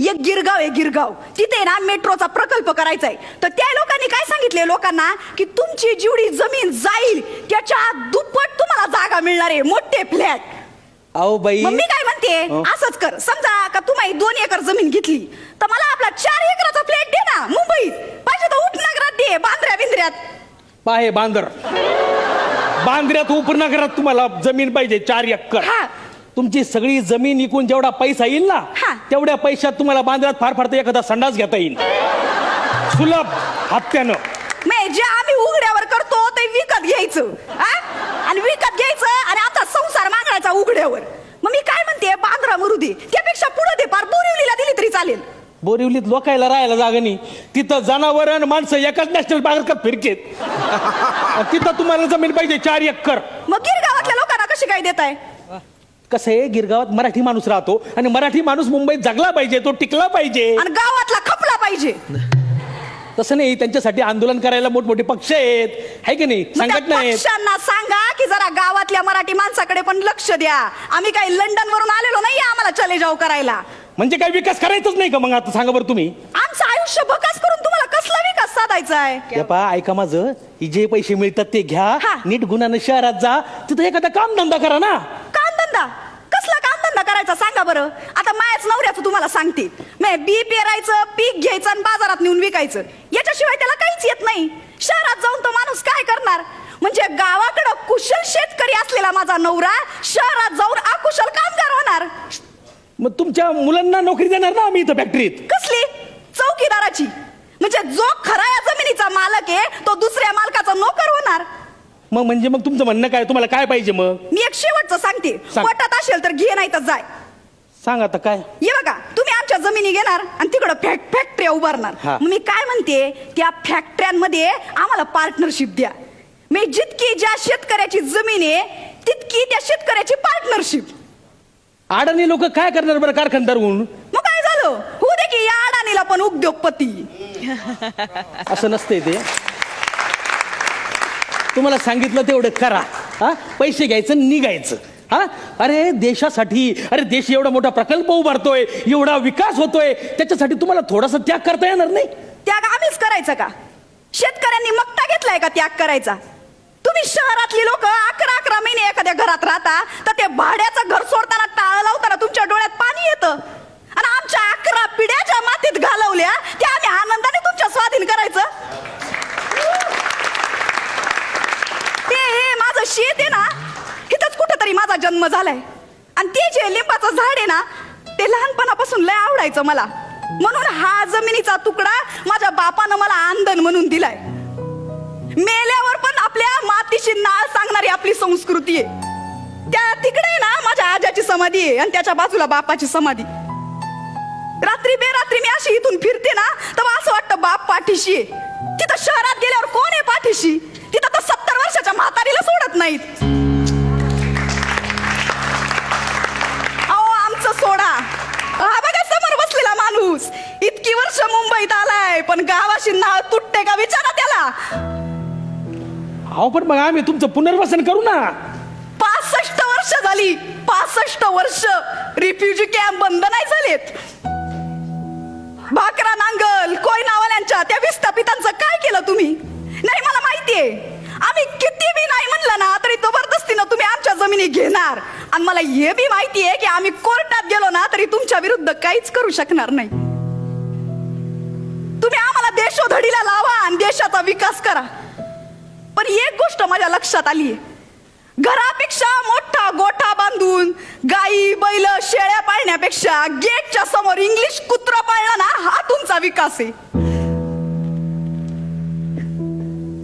एक गिरगाव आहे गिरगाव. तिथे ना मेट्रोचा प्रकल्प करायचा आहे तर त्या लोकांनी काय सांगितले? लोकांना की तुमची जेवढी जमीन जाईल त्याच्या दुप्पट तुम्हाला जागा मिळणार आहे मोठे फ्लॅट. अहो बाई. मग मी काय म्हणते. असंच कर. समजा का तुम्ही दोन एकर जमीन घेतली तर मला आपला चार एकराचा फ्लॅट दे ना मुंबईत. पाहिजे तर उपनगरात दे बांद्र्या बिंद्र्यात. पाहे बांदर. बांद्र्यात उपनगरात तुम्हाला जमीन पाहिजे चार एकर. हा. तुमची सगळी जमीन विकून जेवढा पैसा येईल ना हा. तेवढ्या पैशात तुम्हाला बांद्र्यात फार फार तर एखादा संडास घेता येईल. सुलभ हप्त्यानं. मे जे आम्ही उघड्यावर करतो ते विकत घ्यायचं. हा? आणि विकत घ्यायचं आणि आमचा संसार मागायचा उघड्यावर. मग मी काय म्हणते बांद्रा मरू दे त्यापेक्षा पुढे दे पार बोरिवलीला दिली तरी चालेल. बोरिवलीत लोकायला राहायला जागा नाही. तिथं जनावर आणि माणसं एकाच नॅशनल पार्कात फिरकेत. तिथं तुम्हाला जमीन पाहिजे चार एकर. मग गिरगावातल्या लोकांना कशी काय देत आहे कसं आहे गिरगावात मराठी माणूस राहतो आणि मराठी माणूस मुंबईत जगला पाहिजे तो टिकला पाहिजे. आणि गावातला खपला पाहिजे. तसं नाही त्यांच्यासाठी आंदोलन करायला मोठमोठे पक्ष आहेत. आहे की नाही? मग त्या संघटना आहेत पक्षांना सांगा की जरा गावातल्या मराठी माणसाकडे पण लक्ष द्या. आम्ही काही लंडन वरून आलेलो नाही आम्हाला चले जाऊ करायला. म्हणजे काय विकास करायचाच नाही का मग आता? सांगा बरं तुम्ही. आमचं आयुष्य बकास करून तुम्हाला कसला विकास साधायचा आहे पहा ऐका माझं. ही जे पैसे मिळतात ते घ्या. हा. नीट गुणानं शहरात जा. तिथं एखादा काम धंदा करा ना. कामधंदा कसला कामधंदा करायचा? सांगा बरं. आता मायाच नवऱ्याचं तुम्हाला सांगते. मे बी पेरायचं पीक घ्यायचं आणि बाजारात नेऊन विकायचं. याच्याशिवाय त्याला काहीच येत नाही. शहरात जाऊन तो माणूस काय करणार? म्हणजे गावाकडं कुशल शेतकरी असलेला माझा नवरा शहरात जाऊन अकुशल कामगार होणार. मग तुमच्या मुलांना नोकरी देणार ना आम्ही इथं फॅक्टरीत कसली? चौकीदाराची. म्हणजे जो खरा या जमिनीचा मालक आहे तो दुसऱ्या मालकाचा नोकर होणार. मग म्हणजे मग तुमचं म्हणणं काय? तुम्हाला काय पाहिजे मग? मी एक शेवटचं सांगते. सांग. पोटात असेल तर घे नाही तर जाय. सांग आता काय? ये बघा तुम्ही आमच्या जमिनी घेणार आणि तिकडं फॅक फॅक्टऱ्या उभारणार. हा. मग मी काय म्हणते? त्या फॅक्टऱ्यांमध्ये आम्हाला पार्टनरशिप द्या. मी जितकी ज्या शेतकऱ्याची जमीन आहे तितकी त्या शेतकऱ्याची पार्टनरशिप. अडाणी लोक काय करणार बरं कारखानदार होऊन मग काय झालं? होऊ दे की या अडाणीला पण उद्योगपती. असं नसतंय ते. तुम्हाला सांगितलं तेवढं करा. हा? पैसे घ्यायचं निघायचं. हा? अरे देशासाठी अरे देश एवढा मोठा प्रकल्प उभारतोय एवढा विकास होतोय त्याच्यासाठी तुम्हाला थोडासा त्याग करता येणार नाही? त्याग आम्हीच करायचं का? शेतकऱ्यांनी मक्ता घेतलाय का त्याग करायचा? तुम्ही शहरातली लोक अकरा अकरा महिने एखाद्या घरात राहता तर ते भाड्याचं घर सोडताना टाळ लावताना तुमच्या डोळ्यात पाणी येतं आणि आमच्या अकरा पिढ्याच्या मातीत घालवल्या त्या आम्ही आनंदाने तुमच्या स्वाधीन करायचं ते हे येते ना? इथंच कुठंतरी माझा जन्म झालाय. आणि ते जे लिंबाचं झाड आहे ना ते लहानपणापासून लय आवडायचं मला. म्हणून हा जमिनीचा तुकडा माझ्या बापानं मला आंदन म्हणून दिलाय. मेल्यावर पण आपल्या मातीची नाळ सांगणारी आपली संस्कृती आहे. त्या तिकडे ना माझ्या आजाची समाधी आहे आणि त्याच्या बाजूला बापाची समाधी. रात्री बेरात्री मी अशी इथून फिरते ना तर असं वाटतं बाप पाठीशी आहे. पण गावाशी नाळ तुटते का विचारा त्याला. अहो पण मग आम्ही तुमचं पुनर्वसन करू ना. पासष्ट वर्ष झाली. पासष्ट वर्ष रिफ्युजी कॅम्प बंद नाही झालेत. भाकरा नांगल कोय नावाल्यांच्या त्या विस्थापितांचं काय केलं तुम्ही? नाही मला माहितीये. आम्ही किती बी नाही म्हणलं ना तरी जबरदस्तीनं तुम्ही आमच्या जमिनी घेणार. आणि मला हे बी माहितीये की आम्ही कोर्टात गेलो ना तरी तुमच्या विरुद्ध काहीच करू शकणार नाही. तुम्ही आम्हाला देशोधडीला लावा आणि देशाचा विकास करा. पण एक गोष्ट माझ्या लक्षात आली घरापेक्षा मोठा गोठा बांधून गाई बैल शेळ्या पाळण्यापेक्षा गेटच्या समोर इंग्लिश कुत्रा पाळणं ना हा तुमचा विकास आहे.